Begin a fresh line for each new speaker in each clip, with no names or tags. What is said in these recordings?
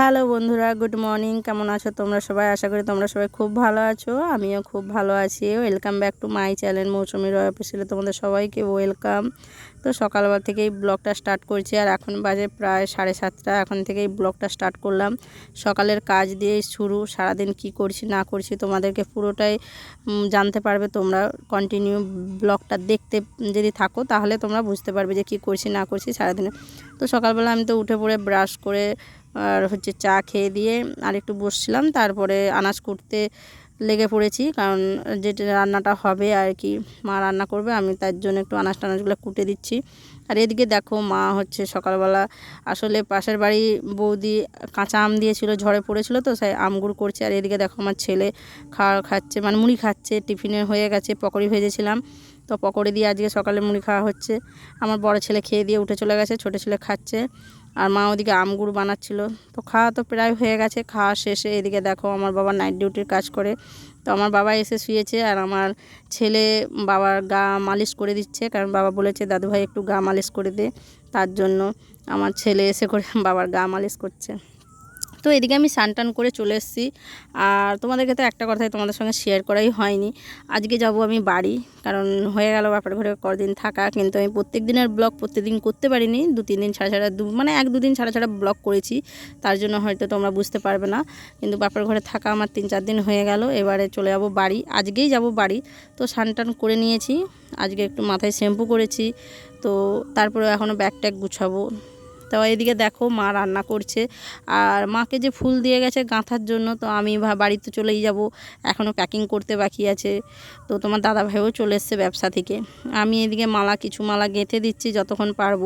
Hello বন্ধুরা, good morning. কেমন আছো তোমরা সবাই? আশা করি তোমরা সবাই খুব ভালো আছো। আমিও খুব ভালো আছি। Welcome back to my channel Mousumi Roy অফিসিয়ালে তোমাদের সবাইকে ওয়েলকাম তো সকালবেলা থেকেই ব্লগটা স্টার্ট করছি, আর এখন বাজে প্রায় সাড়ে সাতটা। এখন থেকেই ব্লগটা স্টার্ট করলাম। সকালের কাজ দিয়ে শুরু, সারাদিন কি করছি, না করছি তোমাদেরকে পুরোটাই জানতে পারবে তোমরা। কন্টিনিউ ব্লগটা দেখতে, যদি থাকো, তাহলে তোমরা বুঝতে পারবে যে কি করছি, না করছি সারাদিনে। তো সকালবেলা আমি তো উঠে পড়ে ব্রাশ করে আর হচ্ছে চা খেয়ে দিয়ে আর একটু বসছিলাম। তারপরে আনাজ করতে লেগে পড়েছি, কারণ যেটা রান্নাটা হবে আর কি, মা রান্না করবে, আমি তার জন্য একটু আনাজ টানাজগুলো কুটে দিচ্ছি। আর এদিকে দেখো মা হচ্ছে সকালবেলা আসলে পাশের বাড়ি বৌদি কাঁচা আম দিয়েছিল, ঝড়ে পড়েছিল তো সেই আমগুড় করছে। আর এদিকে দেখো আমার ছেলে খাওয়া খাচ্ছে মানে মুড়ি খাচ্ছে, টিফিনে হয়ে গেছে, পকোড়ি ভেজেছিলাম। তো পকোড়ি দিয়ে আজকে সকালে মুড়ি খাওয়া হচ্ছে। আমার বড় ছেলে খেয়ে দিয়ে উঠে চলে গেছে, ছোটো ছেলে খাচ্ছে। আর মা ওদিকে আমগুড় বানাচ্ছিল। তো খাওয়া তো প্রায় হয়ে গেছে, খাওয়া শেষে এদিকে দেখো আমার বাবা নাইট ডিউটির কাজ করে। তো আমার বাবা এসে শুয়েছে আর আমার ছেলে বাবার গা মালিশ করে দিচ্ছে, কারণ বাবা বলেছে, দাদুভাই, একটু গা মালিশ করে দে। তার জন্য আমার ছেলে এসে করে বাবার গা মালিশ করছে। তো এদিকে আমি স্নান করে চলে এসেছি। আর তোমাদেরকে তো একটা কথাই তোমাদের সঙ্গে শেয়ার করাই হয়নি। আজকে যাব আমি বাড়ি, কারণ হয়ে গেল বাপের ঘরে কদিন থাকা, কিন্তু আমি প্রত্যেক দিনের ব্লগ প্রত্যেকদিন করতে পারিনি। দু, তিন দিন ছাড়া ছাড়া দু মানে এক দুদিন ছাড়া ছাড়া ব্লগ করেছি। তার জন্য হয়তো তোমরা বুঝতে পারবে না। কিন্তু বাপের ঘরে থাকা আমার তিন, চার দিন হয়ে গেল। এবারে চলে যাব বাড়ি। আজকেই যাব বাড়ি। তো স্নান করে নিয়েছি। আজকে একটু মাথায় শ্যাম্পু করেছি। তো তারপরে এখনও ব্যাগ ট্যাগ গুছাবো। তো এদিকে দেখো মা রান্না করছে। আর মাকে যে ফুল দিয়ে গেছে গাঁথার জন্য, তো আমি বাড়িতে চলেই যাব। এখনও প্যাকিং করতে বাকি আছে। তো তোমার দাদা ভাইও চলে এসছে ব্যবসা থেকে। আমি এদিকে মালা, কিছু মালা গেঁথে দিচ্ছি যতক্ষণ পারব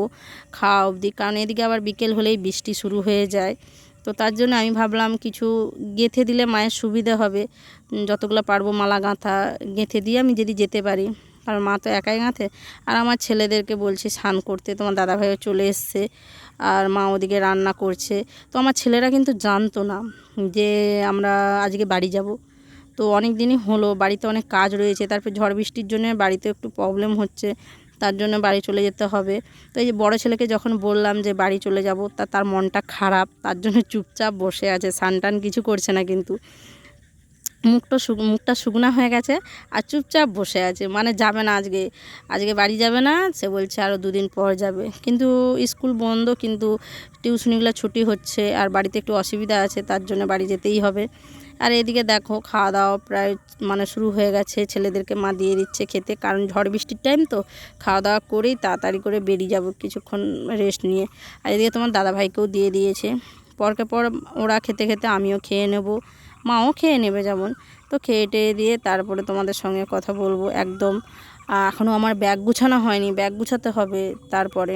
খাওয়া অবধি। কারণ এদিকে আবার বিকেল হলেই বৃষ্টি শুরু হয়ে যায়। তো তার জন্য আমি ভাবলাম কিছু গেঁথে দিলে মায়ের সুবিধে হবে। যতগুলো পারব মালা, গাঁথা গেঁথে দিয়ে আমি যদি যেতে পারি। কারণ মা তো একাই গাঁথে। আর আমার ছেলেদেরকে বলছি, স্নান করতে। তোমার দাদাভাইও চলে এসছে আর মা ওদিকে রান্না করছে। তো আমার ছেলেরা কিন্তু জানতো না যে আমরা আজকে বাড়ি যাব। তো অনেক দিনই হলো, বাড়িতে অনেক কাজ রয়েছে। তারপর ঝড় বৃষ্টির জন্য বাড়িতে একটু প্রবলেম হচ্ছে, তার জন্য বাড়ি চলে যেতে হবে। তো এই যে বড়ো ছেলেকে যখন বললাম যে বাড়ি চলে যাব, তা তার মনটা খারাপ, তার জন্য চুপচাপ বসে আছে। সানটান কিছু করছে না কিন্তু। মুখটা মুখটা শুকনা হয়ে গেছে আর চুপচাপ বসে আছে। মানে যাবে না আজকে। আজকে বাড়ি যাবে না, সে বলছে আরও দুদিন পর যাবে। কিন্তু স্কুল বন্ধ, কিন্তু টিউশনিগুলো ছুটি হচ্ছে আর বাড়িতে একটু অসুবিধা আছে, তার জন্য বাড়ি যেতেই হবে। আর এদিকে দেখো, খাওয়া দাওয়া প্রায় মানে শুরু হয়ে গেছে। ছেলেদেরকে মা দিয়ে দিচ্ছে খেতে, কারণ ঝড় বৃষ্টির টাইম তো। খাওয়া দাওয়া করেই তাড়াতাড়ি করে বেরিয়ে যাব কিছুক্ষণ রেস্ট নিয়ে। আর এদিকে তোমার দাদাভাইকেও দিয়ে দিয়েছে। পরকে পর ওরা খেতে খেতে আমিও খেয়ে নেব। মাও খেয়ে নেবে যেমন। তো খেয়ে টেয়ে দিয়ে তারপরে তোমাদের সঙ্গে কথা বলব একদম। এখনও আমার ব্যাগ গুছানো হয়নি, ব্যাগ গুছাতে হবে তারপরে।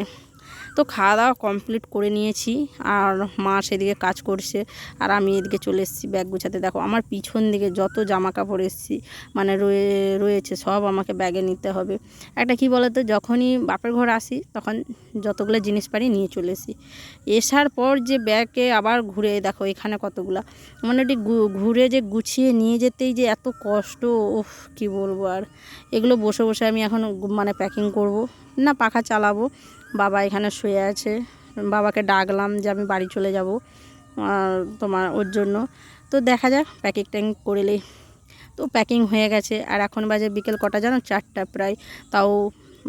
তো খাওয়া দাওয়া কমপ্লিট করে নিয়েছি। আর মা সেদিকে কাজ করছে। আর আমি এদিকে চলে এসেছি ব্যাগ গুছাতে। দেখো, আমার পিছন দিকে যত জামা কাপড় এসেছি মানে রয়ে, রয়েছে, সব আমাকে ব্যাগে নিতে হবে। একটা কি বলতো, যখনই বাপের ঘর আসি, তখন যতগুলো জিনিস পারি নিয়ে চলে আসি এসার পর যে ব্যাগে আবার ঘুরে, দেখো, এখানে কতগুলা। মানে ওটি ঘুরে যে গুছিয়ে নিয়ে যেতেই যে এত কষ্ট ওফ কি বলব আর। এগুলো বসে বসে আমি এখন মানে প্যাকিং করব। না, পাখা চালাবো। বাবা এখানে শুয়ে আছে। বাবাকে ডাকলাম যে আমি বাড়ি চলে যাব তোমার ওর জন্য। তো দেখা যাক প্যাকিং ট্যাং করলেই তো প্যাকিং হয়ে গেছে। আর এখন বাজে বিকেল কটা জানো? চারটা প্রায়। তাও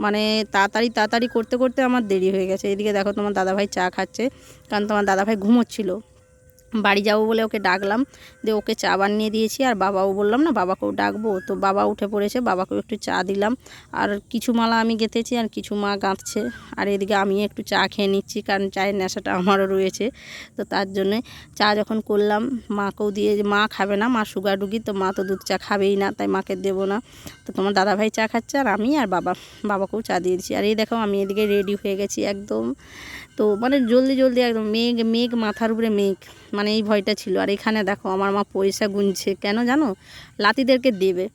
মানে তাড়াতাড়ি তাড়াতাড়ি করতে করতে আমার দেরি হয়ে গেছে। এদিকে দেখো তোমার দাদাভাই চা খাচ্ছে। কারণ তোমার দাদাভাই ঘুমোচ্ছিল। বাড়ি যাব বলে ওকে ডাকলাম, দিয়ে ওকে চা বানিয়ে দিয়েছি। আর বাবাও বললাম, না, বাবাকেও ডাকবো। তো বাবা উঠে পড়েছে, বাবাকেও একটু চা দিলাম। আর কিছু মালা আমি গেঁথেছি, আর কিছু মা গাঁথছে। আর এদিকে আমি একটু চা খেয়ে নিচ্ছি, কারণ চায়ের নেশাটা আমারও রয়েছে। তো তার জন্যে চা যখন করলাম, মাকেও দিয়ে, মা খাবে না, মা সুগার রুগী, তো মা তো দুধ চা খাবেই না, তাই মাকে দেবো না। তো তোমার দাদাভাই চা খাচ্ছে, আর আমি আর বাবা, বাবাকেও চা দিয়ে দিচ্ছি। আর এই দেখো, আমি এদিকে রেডি হয়ে গেছি একদম। তো মানে জলদি জলদি একদম মেঘ মেঘ, মাথার উপরে মেঘ। মানে এই ভয়টা ছিল। আর এখানে দেখো, আমার মা পয়সা গুনছে। কেন জানো? লাতিদেরকে দেবে।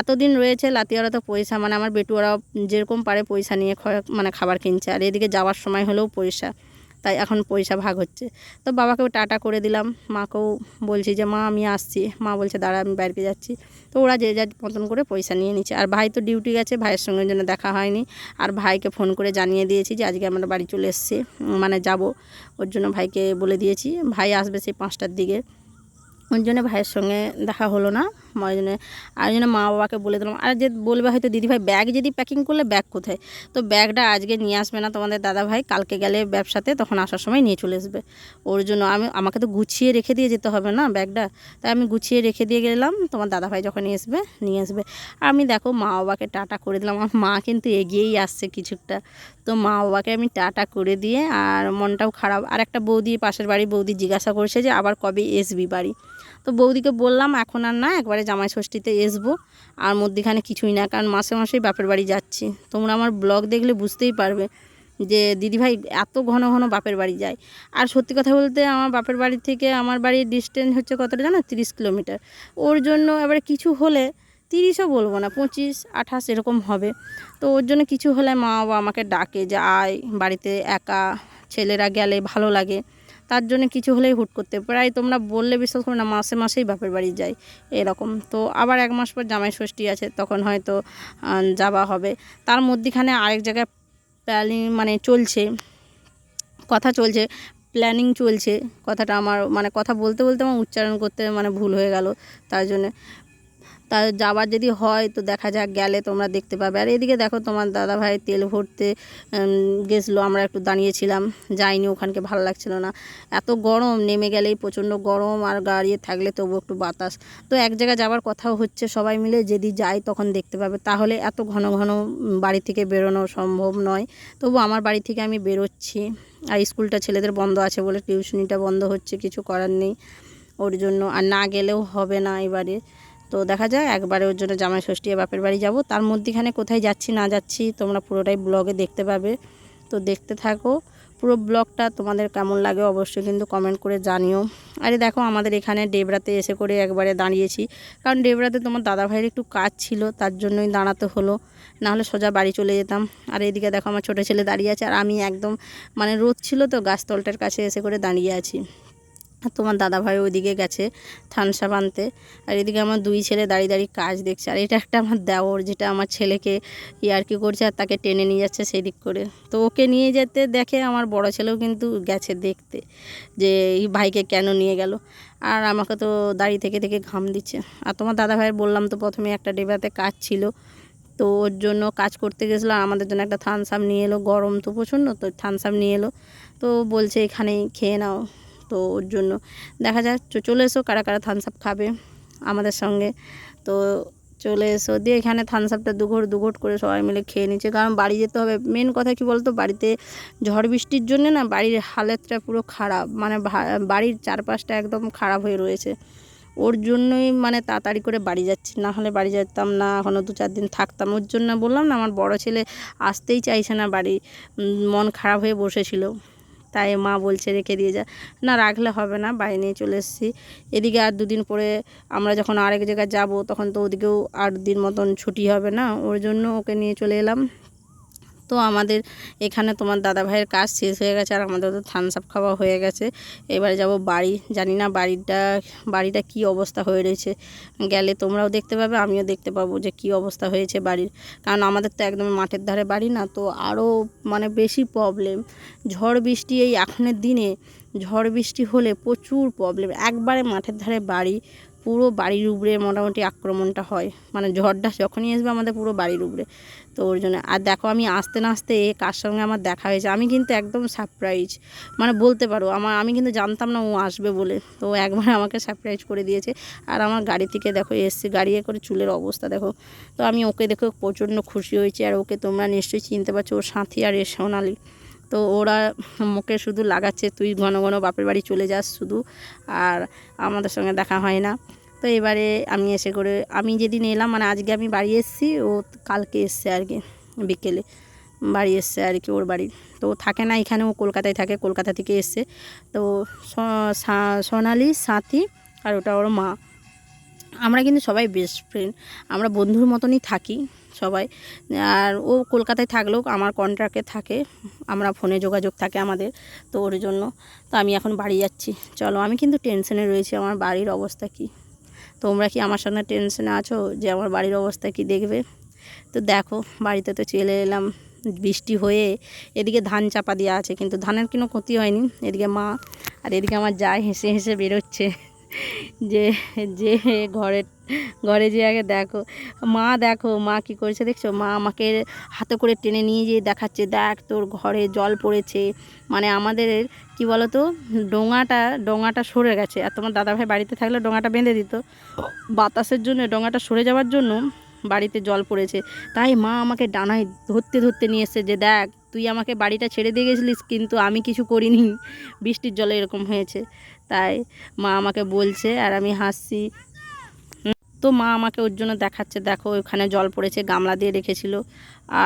এতদিন রয়েছে লাতিওয়ারা তো পয়সা। মানে আমার বেটুয়ারা যেরকম পারে পয়সা নিয়ে মানে খাবার কিনছে। আর এদিকে যাওয়ার সময় হলেও পয়সা। তাই এখন পয়সা ভাগ হচ্ছে। তো বাবাকেও টাটা করে দিলাম। মাকেও বলছি যে, মা, আমি আসছি। মা বলছে, দাঁড়া, আমি বাড়িতে যাচ্ছি। তো ওরা যে যার মতন করে পয়সা নিয়ে নিচ্ছে। আর ভাই তো ডিউটি গেছে, ভাইয়ের সঙ্গে জন্য দেখা হয়নি। আর ভাইকে ফোন করে জানিয়ে দিয়েছি যে, আজকে আমরা বাড়ি চলে এসছি। মানে যাব। ওর জন্য ভাইকে বলে দিয়েছি। ভাই আসবে সেই পাঁচটার দিকে। জন্য ভাইয়ের সঙ্গে দেখা হলো না। ওই জন্য, আর জন্য মা বাবাকে বলে দিলাম, আর যে বলবে হয়তো দিদিভাই ব্যাগ যদি প্যাকিং করলে ব্যাগ কোথায়? তো ব্যাগটা আজকে নিয়ে আসবে না তোমাদের দাদা ভাই, কালকে গেলে ব্যবসাতে তখন আসার সময় নিয়ে চলে আসবে। ওর জন্য আমি, আমাকে তো গুছিয়ে রেখে দিয়ে যেতে হবে না ব্যাগটা, তাই আমি গুছিয়ে রেখে দিয়ে গেলাম, তোমার দাদা ভাই যখন আসবে, নিয়ে আসবে। আর আমি দেখো মা বাবাকে টাটা করে দিলাম, আমার মা কিন্তু এগিয়েই আসছে কিছুটা তো মা বাবাকে আমি টাটা করে দিয়ে, আর মনটাও খারাপ। আর একটা বৌদি, পাশের বাড়ি বৌদি জিজ্ঞাসা করছে যে আবার কবে এসবি বাড়ি? তো বৌদিকে বললাম, এখন আর না, একবারে জামাই ষষ্ঠীতে আসব আর মধ্যিখানে কিছুই না, কারণ মাসে মাসেই বাপের বাড়ি যাচ্ছি। তোমরা আমার ব্লগ দেখলে বুঝতেই পারবে যে দিদিভাই এত ঘন ঘন বাপের বাড়ি যায়। আর সত্যি কথা বলতে আমার বাপের বাড়ি থেকে আমার বাড়ির ডিস্টেন্স হচ্ছে কতটা জানো? তিরিশ কিলোমিটার। ওর জন্য এবারে কিছু হলে তিরিশও বলব না, পঁচিশ, আঠাশ এরকম হবে। তো ওর জন্য কিছু হলে মা বাবা আমাকে ডাকে যে, আয়, বাড়িতে একা ছেলেরা গেলে ভালো লাগে। তার জন্য কিছু হলেই হুট করতে প্রায় তোমরা বললে বিশ্বাস করো না, মাসে মাসেই বাপের বাড়ি যাই এরকম। তো আবার এক মাস পর জামাই ষষ্ঠী আছে, তখন হয়তো যাওয়া হবে। তার মধ্যেখানে আরেক জায়গায় প্ল্যানিং মানে চলছে, কথা চলছে প্ল্যানিং চলছে। কথাটা আমার মানে কথা বলতে বলতে আমার উচ্চারণ করতে মানে ভুল হয়ে গেল, তার জন্য। তা যাবার যদি হয় তো দেখা যাক গেলে তোমরা দেখতে পাবে। আর এদিকে দেখো তোমার দাদা ভাই তেল ভরতে গেছিল। আমরা একটু দাঁড়িয়েছিলাম, যাইনি, ওখানকে ভালো লাগছিল না। এত গরম, নেমে গেলেই প্রচণ্ড গরম আর গাড়িয়ে থাকলে তবু একটু বাতাস। তো এক জায়গায় যাওয়ার কথাও হচ্ছে, সবাই মিলে যদি যাই তখন দেখতে পাবে। তাহলে এত ঘন ঘন বাড়ি থেকে বেরোনো সম্ভব নয়। তবু আমার বাড়ি থেকে আমি বেরোচ্ছি। আর স্কুলটা ছেলেদের বন্ধ আছে বলে টিউশনিটা বন্ধ হচ্ছে, কিছু করার নেই। ওর জন্য আর না গেলেও হবে না এবারে। তো দেখা যায় একবারে ওর জন্য জামাই ষষ্ঠী বাপের বাড়ি যাব। তার মধ্যেখানে কোথায় যাচ্ছি না যাচ্ছি তোমরা পুরোটাই ব্লগে দেখতে পাবে। তো দেখতে থাকো। পুরো ব্লগটা তোমাদের কেমন লাগে অবশ্যই কিন্তু কমেন্ট করে জানিও। আরে দেখো, আমাদের এখানে ডেবরাতে এসে করে একবারে দাঁড়িয়েছি। কারণ ডেবরাতে তোমার দাদা ভাইয়ের একটু কাজ ছিল, তার জন্যই দাঁড়াতে হলো। নাহলে সোজা বাড়ি চলে যেতাম। আর এদিকে দেখো, আমার ছোটো ছেলে দাঁড়িয়ে আছে। আর আমি একদম মানে রোদ ছিল তো গাছতলটার কাছে এসে করে দাঁড়িয়ে আছি। তোমার দাদা ভাই ওইদিকে গেছে থানসা বানতে। আর এদিকে আমার দুই ছেলে দাঁড়িয়ে দাঁড়িয়ে কাজ দেখছে। আর এটা একটা আমার দেওর যেটা আমার ছেলেকে ইয়ার্কি করছে আর তাকে টেনে নিয়ে যাচ্ছে সেই দিক করে। তো ওকে নিয়ে যেতে দেখে আমার বড় ছেলেও কিন্তু গেছে দেখতে যে এই ভাইকে কেন নিয়ে গেল। আর আমাকে তো দাঁড়িয়ে থেকে থেকে ঘাম দিচ্ছে। আর তোমার দাদা ভাইয়ের বললাম তো প্রথমে একটা ডেবাতে কাজ ছিল। তো ওর জন্য কাজ করতে গেছিল আমাদের জন্য একটা থানসাম নিয়ে এলো। গরম তো প্রচণ্ড, তো থানসাম নিয়ে এলো। তো বলছে এখানেই খেয়ে নাও। তো ওর জন্য দেখা যাক চলে এসো, কারা কারা থামস আপ খাবে আমাদের সঙ্গে। তো চলে এসো, দিয়ে এখানে থামস আপটা দুঘট দুঘট করে সবাই মিলে খেয়ে নিচ্ছে। কারণ বাড়ি যেতে হবে মেন কথা কি বলতো, বাড়িতে ঝড় বৃষ্টির জন্য না বাড়ির হালতটা পুরো খারাপ মানে বাড়ির চারপাশটা একদম খারাপ হয়ে রয়েছে। ওর জন্যই মানে তাড়াতাড়ি করে বাড়ি যাচ্ছি, না হলে বাড়ি যেতাম না এখনও দু চার দিন থাকতাম। ওর জন্য বললাম না, আমার বড় ছেলে আসতেই চাইছে না বাড়ি মন খারাপ হয়ে বসেছিল। তাই মা বলছে রেখে দিয়ে যা। না, রাখলে হবে না, বাড়ি নিয়ে চলে এসেছি। এদিকে আর দুদিন পরে আমরা যখন আরেক জায়গায় যাব, তখন তো ওদিকেও আট দিন মতন ছুটি হবে না। ওর জন্য ওকে নিয়ে চলে এলাম। তো আমাদের এখানে তোমার দাদা ভাইয়ের কাজ শেষ হয়ে গেছে আর আমাদের তো থামস আপ খাওয়া হয়ে গেছে। এবারে যাব বাড়ি, জানি না বাড়িটা বাড়িটা কি অবস্থা হয়ে রয়েছে। গেলে তোমরাও দেখতে পাবে, আমিও দেখতে পাবো যে কি অবস্থা হয়েছে বাড়ির। কারণ আমাদের তো একদম মাঠের ধারে বাড়ি না, তো আরও মানে বেশি প্রবলেম ঝড় বৃষ্টি এই এখনের দিনে, ঝড় বৃষ্টি হলে প্রচুর প্রবলেম একবারে মাঠের ধারে বাড়ি, পুরো বাড়ির উপরে মোটামুটি আক্রমণটা হয়। মানে ঝড়টা যখনই আসবে আমাদের পুরো বাড়ির উপরে। তো ওর জন্য। আর দেখো আমি আসতে না আসতে কার সঙ্গে আমার দেখা হয়েছে, আমি কিন্তু একদম সারপ্রাইজ মানে বলতে পারো, আমার, আমি কিন্তু জানতাম না ও আসবে বলে। তো একবার আমাকে সারপ্রাইজ করে দিয়েছে। আর আমার গাড়ি থেকে দেখো এসছে গাড়িয়ে করে চুলের অবস্থা দেখো। তো আমি ওকে দেখো প্রচণ্ড খুশি হয়েছি। আর ওকে তোমরা নিশ্চয়ই চিনতে পারছ, ওর সাথী আর এ সোনালি। তো ওরা মুখে শুধু লাগাচ্ছে, তুই ঘন ঘন বাপের বাড়ি চলে যাস শুধু। আর আমাদের সঙ্গে দেখা হয় না। তো এবারে আমি এসে করে, আমি যেদিন এলাম মানে আজকে আমি বাড়ি এসেছি, ও কালকে এসছে আর কি, বিকেলে। বাড়ি এসছে আর কি ওর বাড়ি। তো থাকে না এখানে, ও কলকাতায় থাকে, কলকাতা থেকে এসছে। তো সোনালি, সাথী আর ওটা ওর মা। আমরা কিন্তু সবাই বেস্ট ফ্রেন্ড আমরা বন্ধুর মতনই থাকি সবাই। আর ও কলকাতায় থাকলেও আমার কন্ট্রাক্টে থাকে, আমরা ফোনে যোগাযোগ থাকে আমাদের, তো ওর জন্য। তো আমি এখন বাড়ি যাচ্ছি। চলো, আমি কিন্তু টেনশনে রয়েছি, আমার বাড়ির অবস্থা কী? তোমরা কি আমার সঙ্গে টেনশনে আছো যে আমার বাড়ির অবস্থা কি দেখবে? তো দেখো, বাড়িতে তো চলে এলাম, বৃষ্টি হয়ে এদিকে ধান চাপা দেওয়া আছে, কিন্তু ধানের কোনো ক্ষতি হয়নি। এদিকে মা আর এদিকে আমার যা হেসে হেসে বেরোচ্ছে, যে যে ঘরে ঘরে যে আগে দেখো। মা দেখো, মা কি করেছে দেখছ? মা আমাকে হাতে করে টেনে নিয়ে যেয়ে দেখাচ্ছে, দেখ তোর ঘরে জল পড়েছে। মানে আমাদের কি বলতো? ডোঙাটা ডোঙাটা সরে গেছে। আর তোমার দাদাভাই বাড়িতে থাকলে ডোঙাটা বেঁধে দিত। বাতাসের জন্য, ডোঙাটা সরে যাওয়ার জন্য বাড়িতে জল পড়েছে। তাই মা আমাকে ডানায় ধরতে ধরতে নিয়ে এসছে যে, দেখ, তুই আমাকে বাড়িটা ছেড়ে দিয়ে গেছিলিস, কিন্তু আমি কিছু করিনি। বৃষ্টির জলে এরকম হয়েছে। তাই মা আমাকে বলছে, আর আমি হাসছি। তো মা আমাকে ওর জন্য দেখাচ্ছে, দেখো ওখানে জল পড়েছে, গামলা দিয়ে রেখেছিল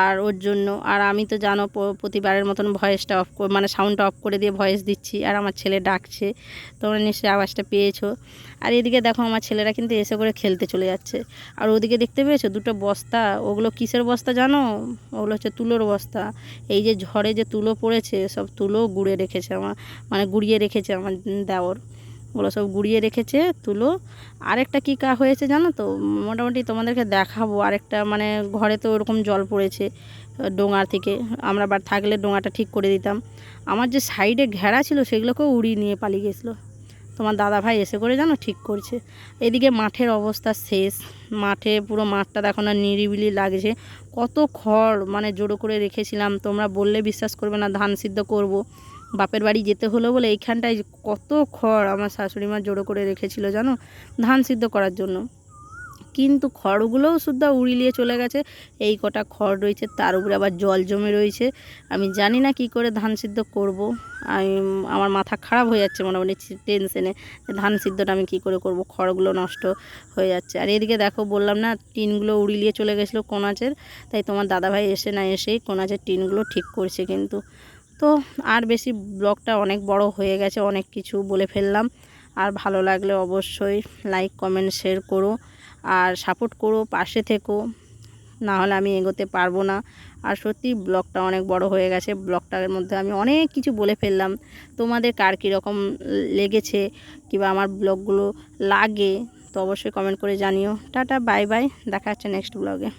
আর ওর জন্য। আর আমি তো জানো প্রতিবারের মতন ভয়েসটা অফ মানে সাউন্ডটা অফ করে দিয়ে ভয়েস দিচ্ছি আর আমার ছেলে ডাকছে। তোমরা নিশ্চয়ই আওয়াজটা পেয়েছ। আর এদিকে দেখো আমার ছেলেরা কিন্তু এসে করে খেলতে চলে যাচ্ছে। আর ওদিকে দেখতে পেয়েছ দুটো বস্তা? ওগুলো কিসের বস্তা জানো? ওগুলো হচ্ছে তুলোর বস্তা। এই যে ঝড়ে যে তুলো পড়েছে, সব তুলো গুঁড়ে রেখেছে আমার মানে গুড়িয়ে রেখেছে আমার দেওর। ওগুলো সব গুঁড়িয়ে রেখেছে, তুলো। আরেকটা কী কা হয়েছে জানো তো? মোটামুটি তোমাদেরকে দেখাবো। আরেকটা মানে ঘরে তো ওরকম জল পড়েছে, ডোঙা থেকে। আমরা বা, থাকলে ডোঙাটা ঠিক করে দিতাম। আমার যে সাইডে ঘেরা ছিল সেগুলোকেও উড়িয়ে নিয়ে পালিয়ে গেছিল। তোমার দাদা ভাই এসে করে জানো ঠিক করছে। এদিকে মাঠের অবস্থা শেষ। মাঠে পুরো মাঠটা দেখো না নিরিবিলি লাগছে। কত খড় মানে জোড়ো করে রেখেছিলাম। তোমরা বললে বিশ্বাস করবে না, ধান সিদ্ধ করব। বাপের বাড়ি যেতে হলো বলে এইখানটায় কত খড় আমার শাশুড়ি মা জোড়ো করে রেখেছিল জানো? ধান সিদ্ধ করার জন্য। কিন্তু খড়গুলোও শুদ্ধ উড়িলিয়ে চলে গেছে। এই কটা খড় রয়েছে, তার উপরে আবার জল জমে রয়েছে। আমি জানি না কি করে ধান সিদ্ধ করব। আমি, আমার মাথা খারাপ হয়ে যাচ্ছে মোটামুটি টেনশনে ধান সিদ্ধটা আমি কি করে করব? খড়গুলো নষ্ট হয়ে যাচ্ছে। আর এদিকে দেখো, বললাম না, টিনগুলো উড়িলিয়ে চলে গেছিল কোনাচের। তাই তোমার দাদাভাই এসে না এসেই কোনাচের টিনগুলো ঠিক করছে কিন্তু। তো আর বেশি ব্লগটা অনেক বড় হয়ে গেছে, অনেক কিছু বলে ফেললাম। আর ভালো লাগলে অবশ্যই লাইক কমেন্ট শেয়ার করো। আর সাপোর্ট করো, পাশে থেকো। না হলে আমি এগোতে পারব না। আর সত্যি ব্লগটা অনেক বড় হয়ে গেছে। ব্লগটার মধ্যে আমি অনেক কিছু বলে ফেললাম। তোমাদের কার কীরকম লেগেছে কিংবা আমার ব্লগগুলো লাগে, তো অবশ্যই কমেন্ট করে জানিও। টাটা বাই বাই দেখা হচ্ছে নেক্সট ব্লগে